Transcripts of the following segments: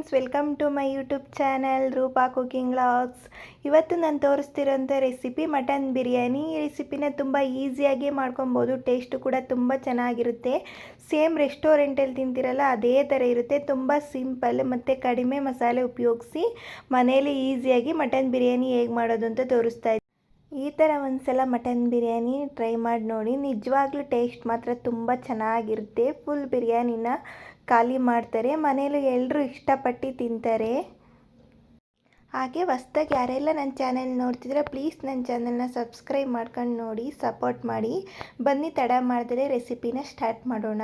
Friends welcome to my YouTube channel Roopa cooking logs ಇವತ್ತು ನಾನು ತೋರಿಸ್ತಿರೋಂಥ recipe mutton biryani. ಈ ರೆಸಿಪಿನ ತುಂಬ ಈಸಿಯಾಗಿ ಮಾಡ್ಕೊಬೋದು. ಟೇಸ್ಟು ಕೂಡ ತುಂಬ ಚೆನ್ನಾಗಿರುತ್ತೆ. ಸೇಮ್ ರೆಸ್ಟೋರೆಂಟಲ್ಲಿ ತಿಂತಿರಲ್ಲ, ಅದೇ ಥರ ಇರುತ್ತೆ. ತುಂಬ ಸಿಂಪಲ್ ಮತ್ತು ಕಡಿಮೆ ಮಸಾಲೆ ಉಪಯೋಗಿಸಿ ಮನೆಯಲ್ಲಿ ಈಸಿಯಾಗಿ ಮಟನ್ ಬಿರಿಯಾನಿ ಹೇಗೆ ಮಾಡೋದು ಅಂತ ತೋರಿಸ್ತಾ ಈ ಥರ ಒಂದ್ಸಲ ಮಟನ್ ಬಿರಿಯಾನಿ ಟ್ರೈ ಮಾಡಿ ನೋಡಿ. ನಿಜವಾಗ್ಲೂ ಟೇಸ್ಟ್ ಮಾತ್ರ ತುಂಬ ಚೆನ್ನಾಗಿರುತ್ತೆ. ಫುಲ್ ಬಿರಿಯಾನಿನ ಖಾಲಿ ಮಾಡ್ತಾರೆ ಮನೇಲಿ ಎಲ್ಲರೂ ಇಷ್ಟಪಟ್ಟು ತಿಂತಾರೆ. ಹಾಗೆ ಹೊಸ್ದಾಗಿ ಯಾರೆಲ್ಲ ನನ್ನ ಚಾನೆಲ್ ನೋಡ್ತಿದ್ರೆ ಪ್ಲೀಸ್ ನನ್ನ ಚಾನೆಲ್ನ ಸಬ್ಸ್ಕ್ರೈಬ್ ಮಾಡ್ಕೊಂಡು ನೋಡಿ ಸಪೋರ್ಟ್ ಮಾಡಿ. ಬನ್ನಿ, ತಡ ಮಾಡಿದ್ರೆ ರೆಸಿಪಿನ ಸ್ಟಾರ್ಟ್ ಮಾಡೋಣ.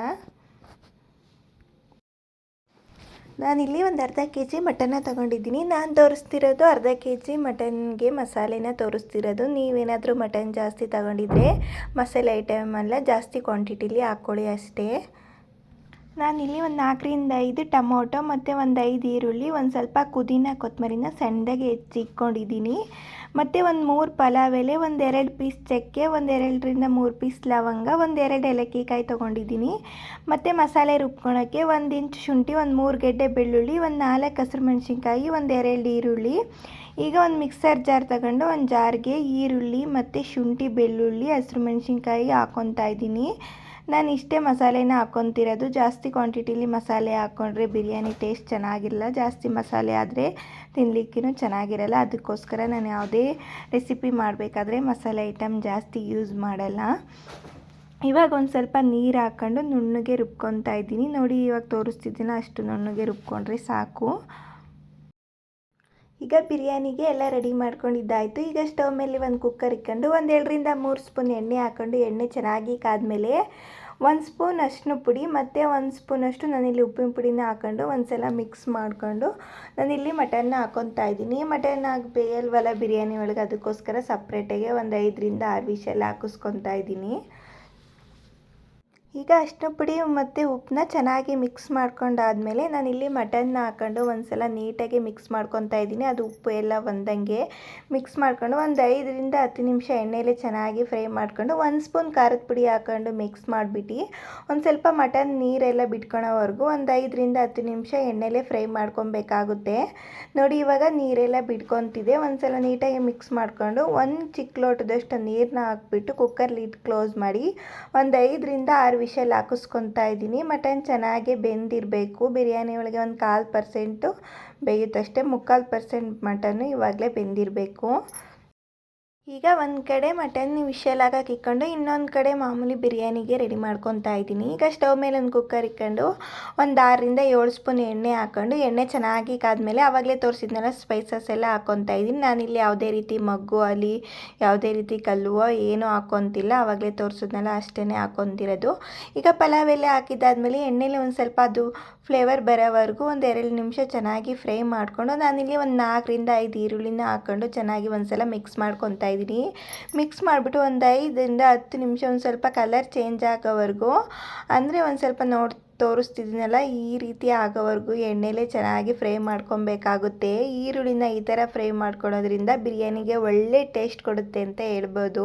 ನಾನಿಲ್ಲಿ ಒಂದು ಅರ್ಧ ಕೆ ಜಿ ಮಟನ್ನ ತೊಗೊಂಡಿದ್ದೀನಿ. ನಾನು ತೋರಿಸ್ತಿರೋದು ಅರ್ಧ ಕೆ ಜಿ ಮಟನ್ಗೆ ಮಸಾಲೆನ ತೋರಿಸ್ತಿರೋದು. ನೀವೇನಾದರೂ ಮಟನ್ ಜಾಸ್ತಿ ತಗೊಂಡಿದ್ರೆ ಮಸಾಲೆ ಐಟಮ್ ಎಲ್ಲ ಜಾಸ್ತಿ ಕ್ವಾಂಟಿಟಿಲಿ ಹಾಕ್ಕೊಳ್ಳಿ ಅಷ್ಟೇ. ನಾನಿಲ್ಲಿ ಒಂದು ನಾಲ್ಕರಿಂದ ಐದು ಟೊಮೊಟೊ ಮತ್ತು ಒಂದು ಐದು ಈರುಳ್ಳಿ, ಒಂದು ಸ್ವಲ್ಪ ಕುದಿನ ಕೊತ್ತಂಬರಿನ ಸಣ್ಣದಾಗಿ ಹೆಚ್ಚಿಟ್ಕೊಂಡಿದ್ದೀನಿ ಮತ್ತು ಒಂದು ಮೂರು ಪಲಾವ್ ಎಲೆ, ಒಂದು ಎರಡು ಪೀಸ್ ಚಕ್ಕೆ, ಒಂದು ಎರಡರಿಂದ ಮೂರು ಪೀಸ್ ಲವಂಗ, ಒಂದು ಎರಡು ಏಲಕ್ಕಿ ಕಾಯಿ ತೊಗೊಂಡಿದ್ದೀನಿ. ಮತ್ತು ಮಸಾಲೆ ರುಬ್ಕೊಳಕ್ಕೆ ಒಂದು ಇಂಚು ಶುಂಠಿ, ಒಂದು ಮೂರು ಗೆಡ್ಡೆ ಬೆಳ್ಳುಳ್ಳಿ, ಒಂದು ನಾಲ್ಕು ಹಸಿರು ಮೆಣಸಿನ್ಕಾಯಿ, ಒಂದು ಎರಡು ಈರುಳ್ಳಿ. ಈಗ ಒಂದು ಮಿಕ್ಸರ್ ಜಾರ್ ತಗೊಂಡು ಒಂದು ಜಾರ್ಗೆ ಈರುಳ್ಳಿ ಮತ್ತು ಶುಂಠಿ, ಬೆಳ್ಳುಳ್ಳಿ, ಹಸಿರು ಮೆಣಸಿನ್ಕಾಯಿ ಹಾಕ್ಕೊತಾ ಇದ್ದೀನಿ. ನಾನು ಇಷ್ಟೇ ಮಸಾಲೆನ ಹಾಕ್ಕೊತಿರೋದು ಜಾಸ್ತಿ ಕ್ವಾಂಟಿಟಿಲಿ ಮಸಾಲೆ ಹಾಕ್ಕೊಂಡ್ರೆ ಬಿರಿಯಾನಿ ಟೇಸ್ಟ್ ಚೆನ್ನಾಗಿರಲ್ಲ ಜಾಸ್ತಿ ಮಸಾಲೆ ಆದರೆ ತಿನ್ನಲಿಕ್ಕೂ ಚೆನ್ನಾಗಿರಲ್ಲ. ಅದಕ್ಕೋಸ್ಕರ ನಾನು ಯಾವುದೇ ರೆಸಿಪಿ ಮಾಡಬೇಕಾದ್ರೆ ಮಸಾಲೆ ಐಟಮ್ ಜಾಸ್ತಿ ಯೂಸ್ ಮಾಡಲ್ಲ. ಇವಾಗ ಒಂದು ಸ್ವಲ್ಪ ನೀರು ಹಾಕ್ಕೊಂಡು ನುಣ್ಣಗೆ ರುಬ್ಕೊತಾ ಇದ್ದೀನಿ. ನೋಡಿ ಇವಾಗ ತೋರಿಸ್ತಿದ್ದೀನ ಅಷ್ಟು ನುಣ್ಣಗೆ ರುಬ್ಕೊಂಡ್ರೆ ಸಾಕು. ಈಗ ಬಿರಿಯಾನಿಗೆ ಎಲ್ಲ ರೆಡಿ ಮಾಡ್ಕೊಂಡಿದ್ದಾಯಿತು. ಈಗ ಸ್ಟವ್ ಮೇಲೆ ಒಂದು ಕುಕ್ಕರ್ ಇಕ್ಕೊಂಡು ಒಂದು ಎರಡರಿಂದ ಮೂರು ಸ್ಪೂನ್ ಎಣ್ಣೆ ಹಾಕ್ಕೊಂಡು ಎಣ್ಣೆ ಚೆನ್ನಾಗಿ ಕಾದ್ಮೇಲೆ ಒಂದು ಸ್ಪೂನ್ ಅಷ್ಟು ಪುಡಿ ಮತ್ತು ಒಂದು ಸ್ಪೂನಷ್ಟು ನಾನಿಲ್ಲಿ ಉಪ್ಪಿನ ಪುಡಿನ ಹಾಕ್ಕೊಂಡು ಒಂದು ಸಲ ಮಿಕ್ಸ್ ಮಾಡಿಕೊಂಡು ನಾನಿಲ್ಲಿ ಮಟನ್ನ ಹಾಕ್ಕೊತಾ ಇದ್ದೀನಿ. ಮಟನ್ ಹಾಕಿ ಬೇಯಲ್ವಲ್ಲ ಬಿರಿಯಾನಿ ಒಳಗೆ? ಅದಕ್ಕೋಸ್ಕರ ಸಪ್ರೇಟಾಗೆ ಒಂದು ಐದರಿಂದ ಆರು ವಿಷಲ್ ಹಾಕಿಸ್ಕೊತಾ ಇದ್ದೀನಿ. ಈಗ ಅಷ್ಟು ಪುಡಿ ಮತ್ತು ಉಪ್ಪನ್ನ ಚೆನ್ನಾಗಿ ಮಿಕ್ಸ್ ಮಾಡ್ಕೊಂಡಾದಮೇಲೆ ಇಲ್ಲಿ ಮಟನ್ನ ಹಾಕ್ಕೊಂಡು ಒಂದು ಸಲ ನೀಟಾಗಿ ಮಿಕ್ಸ್ ಮಾಡ್ಕೊತಾ ಇದ್ದೀನಿ. ಅದು ಉಪ್ಪು ಎಲ್ಲ ಒಂದಂಗೆ ಮಿಕ್ಸ್ ಮಾಡ್ಕೊಂಡು ಒಂದು ಐದರಿಂದ ಹತ್ತು ನಿಮಿಷ ಎಣ್ಣೆಯಲ್ಲಿ ಚೆನ್ನಾಗಿ ಫ್ರೈ ಮಾಡ್ಕೊಂಡು ಒಂದು ಸ್ಪೂನ್ ಖಾರದ ಪುಡಿ ಹಾಕ್ಕೊಂಡು ಮಿಕ್ಸ್ ಮಾಡಿಬಿಟ್ಟು ಒಂದು ಸ್ವಲ್ಪ ಮಟನ್ ನೀರೆಲ್ಲ ಬಿಟ್ಕೊಳೋವರೆಗೂ ಒಂದು ಐದರಿಂದ ಹತ್ತು ನಿಮಿಷ ಎಣ್ಣೆಲೆ ಫ್ರೈ ಮಾಡ್ಕೊಬೇಕಾಗುತ್ತೆ. ನೋಡಿ, ಇವಾಗ ನೀರೆಲ್ಲ ಬಿಟ್ಕೊತಿದೆ. ಒಂದು ಸಲ ನೀಟಾಗಿ ಮಿಕ್ಸ್ ಮಾಡಿಕೊಂಡು ಒಂದು ಚಿಕ್ಕ ಲೋಟದಷ್ಟು ನೀರನ್ನ ಹಾಕ್ಬಿಟ್ಟು ಕುಕ್ಕರ್ ಲಿಡ್ ಕ್ಲೋಸ್ ಮಾಡಿ ಒಂದು ಐದರಿಂದ ಆರು ವಿಷಲ್ ಹಾಕಿಸ್ಕೊತಾ ಇದ್ದೀನಿ. ಮಟನ್ ಚೆನ್ನಾಗಿ ಬೆಂದಿರಬೇಕು. ಬಿರಿಯಾನಿ ಒಳಗೆ ಒಂದು ಕಾಲು ಪರ್ಸೆಂಟು ಬೇಯುತ್ತಷ್ಟೇ. ಮುಕ್ಕಾಲು ಪರ್ಸೆಂಟ್ ಮಟನ್ನು ಇವಾಗಲೇ ಬೆಂದಿರಬೇಕು. ಈಗ ಒಂದು ಕಡೆ ಮಟನ್ ವಿಷಲ್ ಹಾಕಕ್ಕೆ ಇಕ್ಕೊಂಡು ಇನ್ನೊಂದು ಕಡೆ ಮಾಮೂಲಿ ಬಿರಿಯಾನಿಗೆ ರೆಡಿ ಮಾಡ್ಕೊತಾ ಇದ್ದೀನಿ. ಈಗ ಸ್ಟವ್ ಮೇಲೆ ಒಂದು ಕುಕ್ಕರ್ ಇಕ್ಕೊಂಡು ಒಂದು ಆರರಿಂದ ಏಳು ಸ್ಪೂನ್ ಎಣ್ಣೆ ಹಾಕ್ಕೊಂಡು, ಎಣ್ಣೆ ಚೆನ್ನಾಗಿ ಕಾದ್ಮೇಲೆ ಆವಾಗಲೇ ತೋರಿಸಿದ್ನೆಲ್ಲ ಸ್ಪೈಸಸ್ ಎಲ್ಲ ಹಾಕ್ಕೊತಾ ಇದ್ದೀನಿ. ನಾನಿಲ್ಲಿ ಯಾವುದೇ ರೀತಿ ಮಗ್ಗು, ಅಲ್ಲಿ ಯಾವುದೇ ರೀತಿ ಕಲ್ಲುವೋ ಏನೂ ಹಾಕ್ಕೊತಿಲ್ಲ ಆವಾಗಲೇ ತೋರಿಸಿದ್ನೆಲ್ಲ ಅಷ್ಟೇ ಹಾಕ್ಕೊತಿರೋದು ಈಗ ಪಲಾವ್ ಎಲ್ಲ ಹಾಕಿದ್ದಾದ್ಮೇಲೆ ಎಣ್ಣೆಲಿ ಒಂದು ಸ್ವಲ್ಪ ಅದು ಫ್ಲೇವರ್ ಬರೋವರೆಗೂ ಒಂದು ಎರಡು ನಿಮಿಷ ಚೆನ್ನಾಗಿ ಫ್ರೈ ಮಾಡಿಕೊಂಡು ನಾನಿಲ್ಲಿ ಒಂದು ನಾಲ್ಕರಿಂದ ಐದು ಈರುಳ್ಳಿನ ಹಾಕ್ಕೊಂಡು ಚೆನ್ನಾಗಿ ಒಂದು ಸಲ ಮಿಕ್ಸ್ ಮಾಡ್ಕೊತಾ ಇದ್ದೀನಿ. ಮಿಕ್ಸ್ ಮಾಡಿಬಿಟ್ಟು ಒಂದು ಐದರಿಂದ ಹತ್ತು ನಿಮಿಷ ಒಂದು ಸ್ವಲ್ಪ ಕಲರ್ ಚೇಂಜ್ ಆಗೋವರೆಗೂ. ಅಂದರೆ ಒಂದು ಸ್ವಲ್ಪ ನೋಡಿ ತೋರಿಸ್ತಿದ್ದೀನಲ್ಲ, ಈ ರೀತಿ ಆಗೋವರೆಗೂ ಎಣ್ಣೆಲೆ ಚೆನ್ನಾಗಿ ಫ್ರೈ ಮಾಡ್ಕೊಬೇಕಾಗುತ್ತೆ. ಈರುಳ್ಳಿನ ಈ ಥರ ಫ್ರೈ ಮಾಡ್ಕೊಳ್ಳೋದ್ರಿಂದ ಬಿರಿಯಾನಿಗೆ ಒಳ್ಳೆ ಟೇಸ್ಟ್ ಕೊಡುತ್ತೆ ಅಂತ ಹೇಳ್ಬೋದು.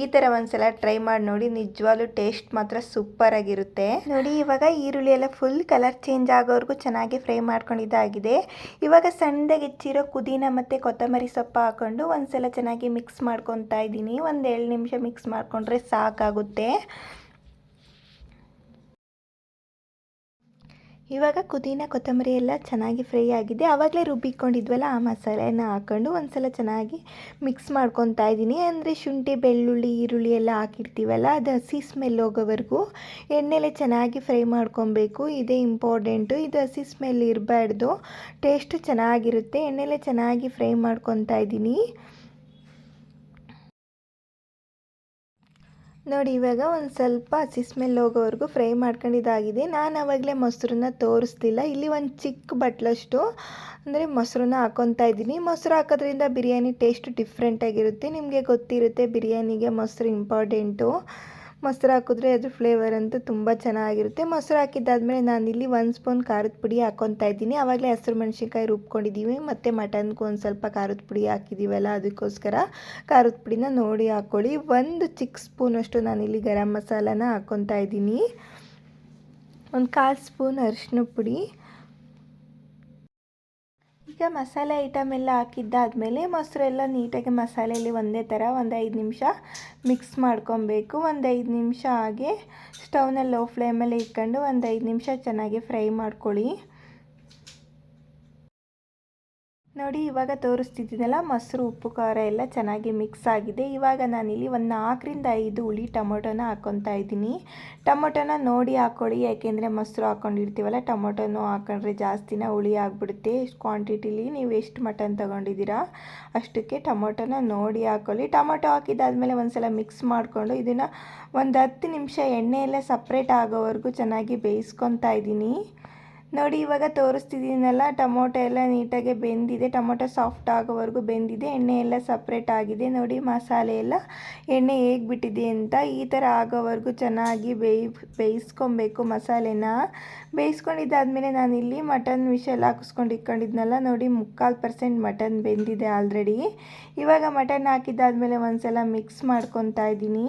ಈ ಥರ ಒಂದ್ಸಲ ಟ್ರೈ ಮಾಡಿ ನೋಡಿ, ನಿಜವಾಗ್ಲೂ ಟೇಸ್ಟ್ ಮಾತ್ರ ಸೂಪರ್ ಆಗಿರುತ್ತೆ ನೋಡಿ, ಇವಾಗ ಈರುಳ್ಳಿ ಎಲ್ಲ ಫುಲ್ ಕಲರ್ ಚೇಂಜ್ ಆಗೋವರೆಗೂ ಚೆನ್ನಾಗಿ ಫ್ರೈ ಮಾಡ್ಕೊಂಡಿದ್ದಾಗಿದೆ. ಇವಾಗ ಸಣ್ಣದಾಗಿ ಹೆಚ್ಚಿರೋ ಕುದಿನ ಮತ್ತು ಕೊತ್ತಂಬರಿ ಸೊಪ್ಪು ಹಾಕ್ಕೊಂಡು ಒಂದ್ಸಲ ಚೆನ್ನಾಗಿ ಮಿಕ್ಸ್ ಮಾಡ್ಕೊತಾ ಇದ್ದೀನಿ. ಒಂದು ಏಳು ನಿಮಿಷ ಮಿಕ್ಸ್ ಮಾಡಿಕೊಂಡ್ರೆ ಸಾಕಾಗುತ್ತೆ. ಇವಾಗ ಕುದಿನ ಕೊತ್ತಂಬರಿ ಎಲ್ಲ ಚೆನ್ನಾಗಿ ಫ್ರೈ ಆಗಿದೆ. ಆವಾಗಲೇ ರುಬ್ಬಿಕೊಂಡಿದ್ವಲ್ಲ, ಆ ಮಸಾಲೆನ ಹಾಕ್ಕೊಂಡು ಒಂದು ಸಲ ಚೆನ್ನಾಗಿ ಮಿಕ್ಸ್ ಮಾಡ್ಕೊತಾ ಇದ್ದೀನಿ. ಅಂದರೆ ಶುಂಠಿ, ಬೆಳ್ಳುಳ್ಳಿ, ಈರುಳ್ಳಿ ಎಲ್ಲ ಹಾಕಿರ್ತೀವಲ್ಲ, ಅದು ಹಸಿ ಸ್ಮೆಲ್ ಹೋಗೋವರೆಗೂ ಎಣ್ಣೆಲೆ ಚೆನ್ನಾಗಿ ಫ್ರೈ ಮಾಡ್ಕೊಬೇಕು. ಇದೇ ಇಂಪಾರ್ಟೆಂಟು ಇದು ಹಸಿ ಸ್ಮೆಲ್ ಇರಬಾರ್ದು. ಟೇಸ್ಟು ಚೆನ್ನಾಗಿರುತ್ತೆ. ಎಣ್ಣೆಲೆ ಚೆನ್ನಾಗಿ ಫ್ರೈ ಮಾಡ್ಕೊತಾ ಇದ್ದೀನಿ. ನೋಡಿ, ಇವಾಗ ಒಂದು ಸ್ವಲ್ಪ ಹಸಿ ಸ್ಮೆಲ್ ಹೋಗೋವರೆಗೂ ಫ್ರೈ ಮಾಡ್ಕೊಂಡಿದ್ದಾಗಿದೆ ನಾನು ಆವಾಗಲೇ ಮೊಸರನ್ನ ತೋರಿಸ್ತಿಲ್ಲ. ಇಲ್ಲಿ ಒಂದು ಚಿಕ್ಕ ಬಟ್ಲಷ್ಟು, ಅಂದರೆ ಮೊಸರನ್ನ ಹಾಕೊತಾ ಇದ್ದೀನಿ. ಮೊಸರು ಹಾಕೋದ್ರಿಂದ ಬಿರಿಯಾನಿ ಟೇಸ್ಟ್ ಡಿಫ್ರೆಂಟಾಗಿರುತ್ತೆ ನಿಮಗೆ ಗೊತ್ತಿರುತ್ತೆ ಬಿರಿಯಾನಿಗೆ ಮೊಸರು ಇಂಪಾರ್ಟೆಂಟು ಮೊಸರು ಹಾಕಿದ್ರೆ ಅದ್ರ ಫ್ಲೇವರ್ ಅಂತೂ ತುಂಬ ಚೆನ್ನಾಗಿರುತ್ತೆ. ಮೊಸರು ಹಾಕಿದ್ದಾದ್ಮೇಲೆ ಇಲ್ಲಿ ಒಂದು ಸ್ಪೂನ್ ಖಾರದ ಪುಡಿ ಹಾಕ್ಕೊತಾ ಇದ್ದೀನಿ. ಆವಾಗಲೇ ಹಸಿರು ಮೆಣಸಿನ್ಕಾಯಿ ರುಬ್ಕೊಂಡಿದ್ದೀವಿ ಮತ್ತು ಮಟನ್ಗೂ ಒಂದು ಸ್ವಲ್ಪ ಖಾರದ ಪುಡಿ ಹಾಕಿದ್ದೀವಲ್ಲ ಅದಕ್ಕೋಸ್ಕರ ಖಾರದ ಪುಡಿನ ನೋಡಿ ಹಾಕ್ಕೊಳ್ಳಿ ಒಂದು ಚಿಕ್ಕ ಸ್ಪೂನಷ್ಟು ನಾನಿಲ್ಲಿ ಗರಂ ಮಸಾಲಾನ ಹಾಕ್ಕೊತಾ ಇದ್ದೀನಿ. ಒಂದು ಕಾಲು ಸ್ಪೂನ್ ಅರಿಶಿನ ಪುಡಿ. ಈಗ ಮಸಾಲೆ ಐಟಮ್ ಎಲ್ಲ ಹಾಕಿದ್ದಾದಮೇಲೆ ಮೊಸರೆಲ್ಲ ನೀಟಾಗಿ ಮಸಾಲೆಯಲ್ಲಿ ಒಂದೇ ಥರ ಒಂದು ಐದು ನಿಮಿಷ ಮಿಕ್ಸ್ ಮಾಡ್ಕೊಬೇಕು. ಒಂದು ಐದು ನಿಮಿಷ ಹಾಗೆ ಸ್ಟವ್ನ ಲೋ ಫ್ಲೇಮಲ್ಲಿ ಇಟ್ಕೊಂಡು ಒಂದು ಐದು ನಿಮಿಷ ಚೆನ್ನಾಗಿ ಫ್ರೈ ಮಾಡ್ಕೊಳ್ಳಿ. ನೋಡಿ, ಇವಾಗ ತೋರಿಸ್ತಿದ್ದೀನಲ್ಲ, ಮೊಸರು, ಉಪ್ಪು, ಖಾರ ಎಲ್ಲ ಚೆನ್ನಾಗಿ ಮಿಕ್ಸ್ ಆಗಿದೆ. ಇವಾಗ ನಾನಿಲ್ಲಿ ಒಂದು ನಾಲ್ಕರಿಂದ ಐದು ಹುಳಿ ಟೊಮೊಟೊನ ಹಾಕ್ಕೊತಾ ಇದ್ದೀನಿ. ಟೊಮೊಟೊನ ನೋಡಿ ಹಾಕ್ಕೊಳ್ಳಿ ಯಾಕೆಂದರೆ ಮೊಸರು ಹಾಕ್ಕೊಂಡಿರ್ತೀವಲ್ಲ ಟೊಮೊಟೊನೂ ಹಾಕೊಂಡ್ರೆ ಜಾಸ್ತಿನ ಹುಳಿ ಆಗಿಬಿಡುತ್ತೆ. ಎಷ್ಟು ಕ್ವಾಂಟಿಟಿಲಿ ನೀವು ಎಷ್ಟು ಮಟನ್ ತೊಗೊಂಡಿದ್ದೀರಾ, ಅಷ್ಟಕ್ಕೆ ಟೊಮೊಟೊನ ನೋಡಿ ಹಾಕ್ಕೊಳ್ಳಿ ಟೊಮೊಟೊ ಹಾಕಿದ್ದಾದಮೇಲೆ ಒಂದು ಸಲ ಮಿಕ್ಸ್ ಮಾಡಿಕೊಂಡು ಇದನ್ನು ಒಂದು ಹತ್ತು ನಿಮಿಷ ಎಣ್ಣೆ ಎಲ್ಲ ಸಪ್ರೇಟ್ ಆಗೋವರೆಗೂ ಚೆನ್ನಾಗಿ ಬೇಯಿಸ್ಕೊತಾ ಇದ್ದೀನಿ. ನೋಡಿ, ಇವಾಗ ತೋರಿಸ್ತಿದ್ದೀನಲ್ಲ, ಟೊಮೊಟೊ ಎಲ್ಲ ನೀಟಾಗಿ ಬೆಂದಿದೆ. ಟೊಮೊಟೊ ಸಾಫ್ಟ್ ಆಗೋವರೆಗೂ ಬೆಂದಿದೆ. ಎಣ್ಣೆ ಎಲ್ಲ ಸಪ್ರೇಟ್ ಆಗಿದೆ. ನೋಡಿ, ಮಸಾಲೆ ಎಲ್ಲ ಎಣ್ಣೆ ಹೇಗೆ ಬಿಟ್ಟಿದೆ ಅಂತ. ಈ ಥರ ಆಗೋವರೆಗೂ ಚೆನ್ನಾಗಿ ಬೇಯ್, ಬೇಯಿಸ್ಕೊಬೇಕು ಮಸಾಲೆನ. ಬೇಯಿಸ್ಕೊಂಡಿದ್ದಾದಮೇಲೆ ನಾನಿಲ್ಲಿ ಮಟನ್ ವಿಷಲ್ ಹಾಕಿಸ್ಕೊಂಡು ಇಟ್ಕೊಂಡಿದ್ನಲ್ಲ, ನೋಡಿ, ಮುಕ್ಕಾಲು ಪರ್ಸೆಂಟ್ ಮಟನ್ ಬೆಂದಿದೆ ಆಲ್ರೆಡಿ. ಇವಾಗ ಮಟನ್ ಹಾಕಿದ್ದಾದಮೇಲೆ ಒಂದು ಸಲ ಮಿಕ್ಸ್ ಮಾಡ್ಕೊತಾ ಇದ್ದೀನಿ.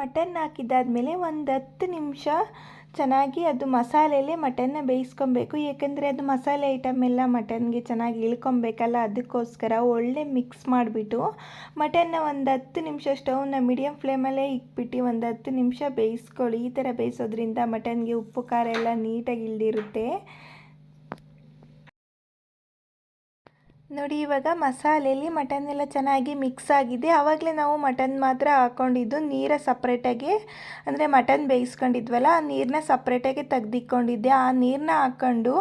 ಮಟನ್ ಹಾಕಿದ್ದಾದಮೇಲೆ ಒಂದು ಹತ್ತು ನಿಮಿಷ ಚೆನ್ನಾಗಿ ಅದು ಮಸಾಲೆಯಲ್ಲೇ ಮಟನ್ನ ಬೇಯಿಸ್ಕೊಬೇಕು. ಏಕೆಂದರೆ ಅದು ಮಸಾಲೆ ಐಟಮ್ ಎಲ್ಲ ಮಟನ್ಗೆ ಚೆನ್ನಾಗಿ ಇಳ್ಕೊಬೇಕಲ್ಲ, ಅದಕ್ಕೋಸ್ಕರ ಒಳ್ಳೆ ಮಿಕ್ಸ್ ಮಾಡಿಬಿಟ್ಟು ಮಟನ್ನ ಒಂದು ಹತ್ತು ನಿಮಿಷ ಸ್ಟೌವ್ನ ಮೀಡಿಯಮ್ ಫ್ಲೇಮಲ್ಲೇ ಇಕ್ಬಿಟ್ಟು ಒಂದು ಹತ್ತು ನಿಮಿಷ ಬೇಯಿಸ್ಕೊಳ್ಳಿ. ಈ ಥರ ಬೇಯಿಸೋದ್ರಿಂದ ಮಟನ್ಗೆ ಉಪ್ಪು, ಖಾರ ಎಲ್ಲ ನೀಟಾಗಿ ಇಳಿದಿರುತ್ತೆ ನೋಡಿ, ಇವಾಗ ಮಸಾಲೆಯಲ್ಲಿ ಮಟನ್ ಎಲ್ಲ ಚೆನ್ನಾಗಿ ಮಿಕ್ಸ್ ಆಗಿದೆ. ಆವಾಗಲೇ ನಾವು ಮಟನ್ ಮಾತ್ರ ಹಾಕ್ಕೊಂಡಿದ್ದು ನೀರ ಸಪ್ರೇಟಾಗಿ ಅಂದರೆ ಮಟನ್ ಬೇಯಿಸ್ಕೊಂಡಿದ್ವಲ್ಲ, ಆ ನೀರನ್ನ ಸಪ್ರೇಟಾಗಿ ತೆಗ್ದಿಕ್ಕೊಂಡಿದ್ದೆ ಆ ನೀರನ್ನ ಹಾಕ್ಕೊಂಡು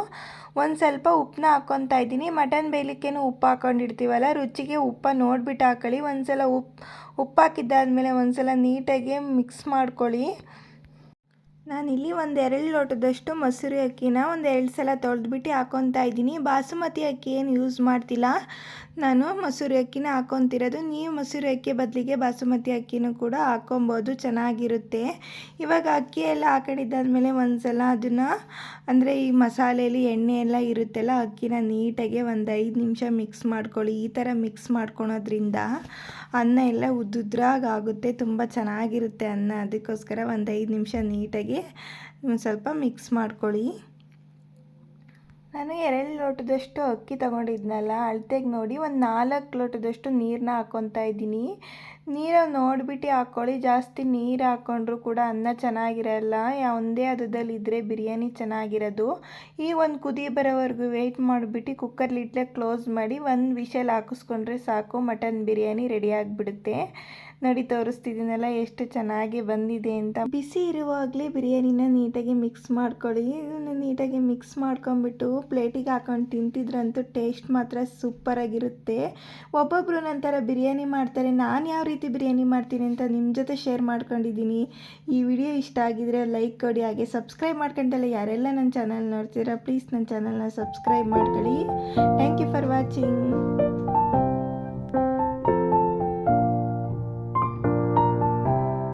ಒಂದು ಸ್ವಲ್ಪ ಉಪ್ಪನ್ನ ಹಾಕ್ಕೊತಾ ಇದ್ದೀನಿ. ಮಟನ್ ಬೇಯಲಿಕ್ಕೇನು ಉಪ್ಪು ಹಾಕ್ಕೊಂಡಿರ್ತೀವಲ್ಲ, ರುಚಿಗೆ ಉಪ್ಪು ನೋಡಿಬಿಟ್ಟು ಹಾಕೊಳ್ಳಿ. ಒಂದು ಸಲ ಉಪ್ಪು ಉಪ್ಪು ಹಾಕಿದ್ದಾದಮೇಲೆ ಒಂದು ಸಲ ನೀಟಾಗಿ ಮಿಕ್ಸ್ ಮಾಡ್ಕೊಳ್ಳಿ. ನಾನಿಲ್ಲಿ ಒಂದು ಎರಡು ಲೋಟದಷ್ಟು ಮೊಸರು ಅಕ್ಕಿನ ಒಂದು ಎರಡು ಸಲ ತೊಳೆದ್ಬಿಟ್ಟು ಹಾಕೊತಾ ಇದ್ದೀನಿ. ಬಾಸುಮತಿ ಅಕ್ಕಿ ಏನು ಯೂಸ್ ಮಾಡ್ತಿಲ್ಲ? ನಾನು ಮೊಸರು ಅಕ್ಕಿನ ಹಾಕೊತಿರೋದು. ನೀವು ಮೊಸರು ಅಕ್ಕಿ ಬದಲಿಗೆ ಬಾಸುಮತಿ ಅಕ್ಕಿನೂ ಕೂಡ ಹಾಕೊಬೋದು. ಚೆನ್ನಾಗಿರುತ್ತೆ. ಇವಾಗ ಅಕ್ಕಿ ಎಲ್ಲ ಹಾಕೊಂಡಿದ್ದಾದಮೇಲೆ ಒಂದು ಸಲ ಅದನ್ನು, ಅಂದರೆ ಈ ಮಸಾಲೆಯಲ್ಲಿ ಎಣ್ಣೆ ಎಲ್ಲ ಇರುತ್ತಲ್ಲ, ಅಕ್ಕಿನ ನೀಟಾಗಿ ಒಂದು ಐದು ನಿಮಿಷ ಮಿಕ್ಸ್ ಮಾಡ್ಕೊಳ್ಳಿ. ಈ ಥರ ಮಿಕ್ಸ್ ಮಾಡ್ಕೊಳೋದ್ರಿಂದ ಅನ್ನ ಎಲ್ಲ ಆಗುತ್ತೆ ತುಂಬ ಚೆನ್ನಾಗಿರುತ್ತೆ ಅನ್ನ. ಅದಕ್ಕೋಸ್ಕರ ಒಂದು ಐದು ನಿಮಿಷ ನೀಟಾಗಿ ಸ್ವಲ್ಪ ಮಿಕ್ಸ್ ಮಾಡ್ಕೊಳ್ಳಿ. ನಾನು ಎರಡು ಲೋಟದಷ್ಟು ಅಕ್ಕಿ ತಗೊಂಡಿದ್ನಲ್ಲ ಅಳತೆಗೆ ನೋಡಿ ಒಂದು ನಾಲ್ಕು ಲೋಟದಷ್ಟು ನೀರನ್ನ ಹಾಕ್ಕೊತಾ ಇದ್ದೀನಿ. ನೀರು ನೋಡ್ಬಿಟ್ಟು ಹಾಕ್ಕೊಳ್ಳಿ ಜಾಸ್ತಿ ನೀರು ಹಾಕ್ಕೊಂಡ್ರೂ ಕೂಡ ಅನ್ನ ಚೆನ್ನಾಗಿರಲ್ಲ. ಒಂದೇ ಅದದಲ್ಲಿ ಇದ್ದರೆ ಬಿರಿಯಾನಿ ಚೆನ್ನಾಗಿರೋದು. ಈ ಒಂದು ಕುದಿ ಬರೋವರೆಗೂ ವೆಯ್ಟ್ ಮಾಡಿಬಿಟ್ಟು ಕುಕ್ಕರ್ ಲಿಡ್ಲೆ ಕ್ಲೋಸ್ ಮಾಡಿ ಒಂದು ವಿಷಲ್ ಹಾಕಿಸ್ಕೊಂಡ್ರೆ ಸಾಕು, ಮಟನ್ ಬಿರಿಯಾನಿ ರೆಡಿ ಆಗಿಬಿಡುತ್ತೆ. ನೋಡಿ, ತೋರಿಸ್ತಿದ್ದೀನಲ್ಲ ಎಷ್ಟು ಚೆನ್ನಾಗಿ ಬಂದಿದೆ ಅಂತ. ಬಿಸಿ ಇರುವಾಗಲೇ ಬಿರಿಯಾನಿನ ನೀಟಾಗಿ ಮಿಕ್ಸ್ ಮಾಡ್ಕೊಳ್ಳಿ. ಇದನ್ನು ನೀಟಾಗಿ ಮಿಕ್ಸ್ ಮಾಡ್ಕೊಂಬಿಟ್ಟು ಪ್ಲೇಟಿಗೆ ಹಾಕೊಂಡು ತಿಂತಿದ್ರಂತೂ ಟೇಸ್ಟ್ ಮಾತ್ರ ಸೂಪರಾಗಿರುತ್ತೆ ಒಬ್ಬೊಬ್ಬರು ನಂತರ ಬಿರಿಯಾನಿ ಮಾಡ್ತಾರೆ. ನಾನು ಯಾವ ರೀತಿ ಬಿರಿಯಾನಿ ಮಾಡ್ತೀನಿ ಅಂತ ನಿಮ್ಮ ಜೊತೆ ಶೇರ್ ಮಾಡ್ಕೊಂಡಿದ್ದೀನಿ. ಈ ವಿಡಿಯೋ ಇಷ್ಟ ಆಗಿದ್ರೆ ಲೈಕ್ ಕೊಡಿ, ಹಾಗೆ ಸಬ್ಸ್ಕ್ರೈಬ್ ಮಾಡ್ಕೊಂಡಲ್ಲ ಯಾರೆಲ್ಲ ನನ್ನ ಚಾನಲ್ ನೋಡ್ತೀರಾ ಪ್ಲೀಸ್ ನನ್ನ ಚಾನಲ್ನ ಸಬ್ಸ್ಕ್ರೈಬ್ ಮಾಡ್ಕೊಳ್ಳಿ. Thank you for watching